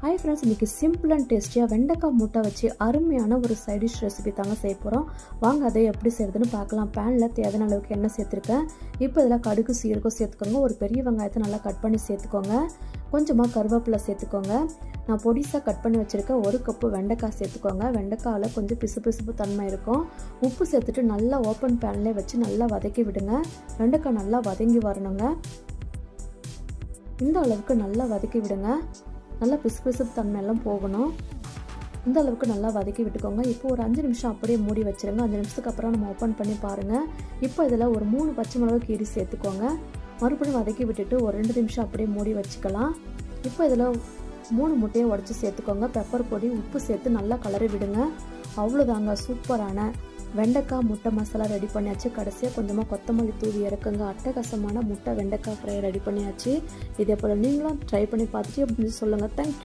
Hi friends இன்றைக்கி simple and டேஸ்டியாக வெண்டைக்காய் முட்டை வச்சு அருமையான ஒரு சைட் டிஷ் ரெசிபி தாங்க செய்ய போகிறோம் வாங்க அதை எப்படி செய்கிறதுன்னு பார்க்கலாம். பேனில் தேவையான அளவுக்கு எண்ணெய் சேர்த்துருக்கேன். இப்போ இதில் கடுகு சீரகம் சேர்த்துக்கோங்க. ஒரு பெரிய வெங்காயத்தை நல்லா கட் பண்ணி சேர்த்துக்கோங்க. கொஞ்சமாக கருவேப்பிலை சேர்த்துக்கோங்க. நான் பொடிசாக கட் பண்ணி வச்சுருக்கேன் ஒரு கப்பு வெண்டைக்காய் சேர்த்துக்கோங்க. வெண்டைக்காயில் கொஞ்சம் பிசு பிசுப்பு தன்மை இருக்கும். உப்பு சேர்த்துட்டு நல்லா ஓப்பன் பேன்லேயே வச்சு நல்லா வதக்கி விடுங்க. வெண்டைக்காய் நல்லா வதங்கி வரணுங்க. இந்த அளவுக்கு நல்லா வதக்கி விடுங்க. நல்லா பிசு பிசுப்பு தன்மையெல்லாம் போகணும். இந்த அளவுக்கு நல்லா வதக்கி விட்டுக்கோங்க. இப்போ ஒரு அஞ்சு நிமிஷம் அப்படியே மூடி வச்சுருங்க. அஞ்சு நிமிஷத்துக்கு அப்புறம் நம்ம ஓப்பன் பண்ணி பாருங்கள் இப்போ இதில் ஒரு மூணு பச்சை மிளகு கீரி சேர்த்துக்கோங்க. மறுபடியும் வதக்கி விட்டுட்டு ஒரு ரெண்டு நிமிஷம் அப்படியே மூடி வச்சுக்கலாம். இப்போ இதில் மூணு முட்டையை உடச்சி சேர்த்துக்கோங்க. பெப்பர் பொடி உப்பு சேர்த்து நல்லா கலரி விடுங்க. அவ்வளோதாங்க சூப்பரான வெண்டைக்காய் முட்டை மசாலா ரெடி பண்ணியாச்சு. கடைசியாக கொஞ்சமாக கொத்தமல்லி தூவி இறக்குங்க. அட்டகாசமான முட்டை வெண்டைக்காய் ஃப்ரை ரெடி பண்ணியாச்சு. இதே போல் நீங்களும் ட்ரை பண்ணி பார்த்துட்டு அப்படின்னு சொல்லுங்கள் தேங்க்யூ